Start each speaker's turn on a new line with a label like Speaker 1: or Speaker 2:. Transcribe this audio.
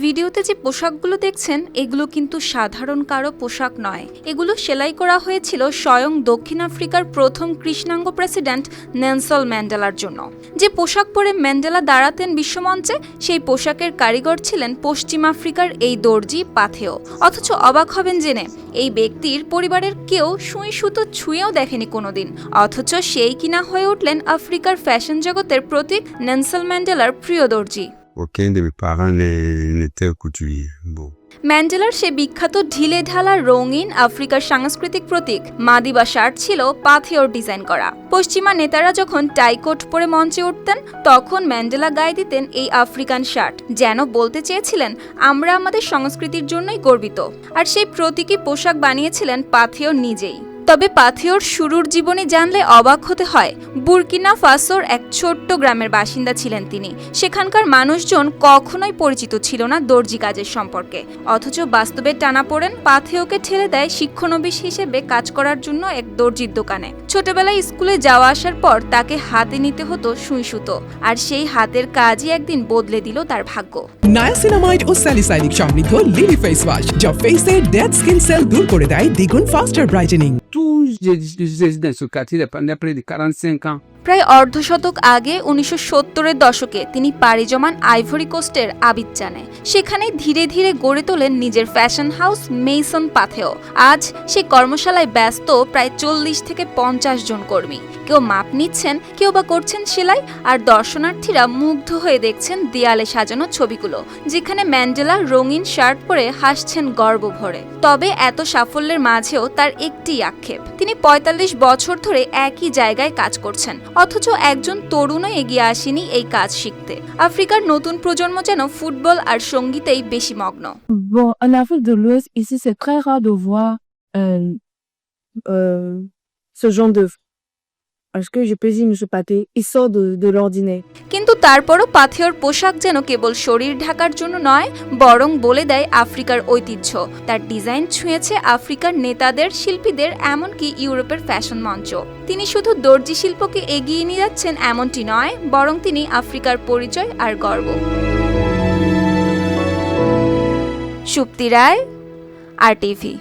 Speaker 1: ভিডিওতে যে পোশাকগুলো দেখছেন, এগুলো কিন্তু সাধারণ কারও পোশাক নয়। এগুলো সেলাই করা হয়েছিল স্বয়ং দক্ষিণ আফ্রিকার প্রথম কৃষ্ণাঙ্গ প্রেসিডেন্ট নেলসল ম্যান্ডেলার জন্য। যে পোশাক পরে ম্যান্ডেলা দাঁড়াতেন বিশ্বমঞ্চে, সেই পোশাকের কারিগর ছিলেন পশ্চিম আফ্রিকার এই দর্জি পাথেও অথচ অবাক হবেন জেনে, এই ব্যক্তির পরিবারের কেউ সুই সুতো ছুঁয়েও দেখেনি কোনোদিন। অথচ সেই কিনা হয়ে উঠলেন আফ্রিকার ফ্যাশন জগতের প্রতীক নেলসল ম্যান্ডেলার প্রিয় দর্জি। ম্যান্ডেলার সে বিখ্যাত ঢিলে ঢালা রঙিন আফ্রিকার সাংস্কৃতিক প্রতীক মাদিবা শার্ট ছিল পাথিওর ডিজাইন করা। পশ্চিমা নেতারা যখন টাইকোট পরে মঞ্চে উঠতেন, তখন ম্যান্ডেলা গায়ে দিতেন এই আফ্রিকান শার্ট, যেন বলতে চেয়েছিলেন, আমরা আমাদের সংস্কৃতির জন্যই গর্বিত। আর সেই প্রতীকী পোশাক বানিয়েছিলেন পাথিওর নিজেই। তবে পাথিওর শুরুর জীবনী জানলে অবাক হতে হয়। বুরকিনা ফাসোর এক ছোট্ট গ্রামের বাসিন্দা ছিলেন তিনি। সেখানকার মানুষজন কখনোই পরিচিত ছিল না দর্জি কাজের সম্পর্কে। অথচ বাস্তবে টানা পড়েন পাথেওকে ঠেলে দেয় শিক্ষানবিশ হিসেবে কাজ করার জন্য এক দর্জির দোকানে। ছোটবেলায় স্কুলে যাওয়া আসার পর তাকে হাতে নিতে হতো সুই সুতো। আর সেই হাতের কাজই একদিন বদলে দিল তার ভাগ্য।
Speaker 2: নায়াসিনামাইড ও সমৃদ্ধ লিলি ফেস ওয়াশ যা ফেসের ডেড স্কিন সেল দূর করে দেয় দ্বিগুণ faster brightening
Speaker 3: Tous les les- dans ce quartier pendant près de 45 ans.
Speaker 1: প্রায় অর্ধশতক আগে উনিশশো সত্তরের দশকে তিনি পাড়ি জমান আইভরি কোস্টের আবিদজানে সেখানে ধীরে ধীরে গড়ে তোলেন নিজের ফ্যাশন হাউস মেইসন পাথেও। আজ সেই কর্মশালায় ব্যস্ত প্রায় চল্লিশ থেকে পঞ্চাশ জন কর্মী। কেউ মাপ নিচ্ছেন, কেউ বা করছেন সেলাই, আর দর্শনার্থীরা মুগ্ধ হয়ে দেখছেন দেয়ালে সাজানো ছবিগুলো, যেখানে ম্যান্ডেলা রঙিন শার্ট পরে হাসছেন গর্ব ভরে তবে এত সাফল্যের মাঝেও তার একটি আক্ষেপ, তিনি ৪৫ বছর ধরে একই জায়গায় কাজ করছেন। অথচ একজন তরুণও এগিয়ে আসেনি এই কাজ শিখতে আফ্রিকার নতুন প্রজন্ম যেন ফুটবল আর সঙ্গীতেই বেশি মগ্ন
Speaker 4: Ce genre d'œuvre.
Speaker 1: কিন্তু তারপরও পাথেয়র পোশাক যেন কেবল শরীর ঢাকার জন্য নয়, বরং বলে দেয় আফ্রিকার ঐতিহ্য। তার ডিজাইন ছুঁয়েছে আফ্রিকার নেতাদের, শিল্পীদের, এমনকি ইউরোপের ফ্যাশন মঞ্চ। তিনি শুধু দর্জি শিল্পকে এগিয়ে নিয়ে যাচ্ছেন এমনটি নয়, বরং তিনি আফ্রিকার পরিচয় আর গর্ব। সুপ্তি রায় আর টিভি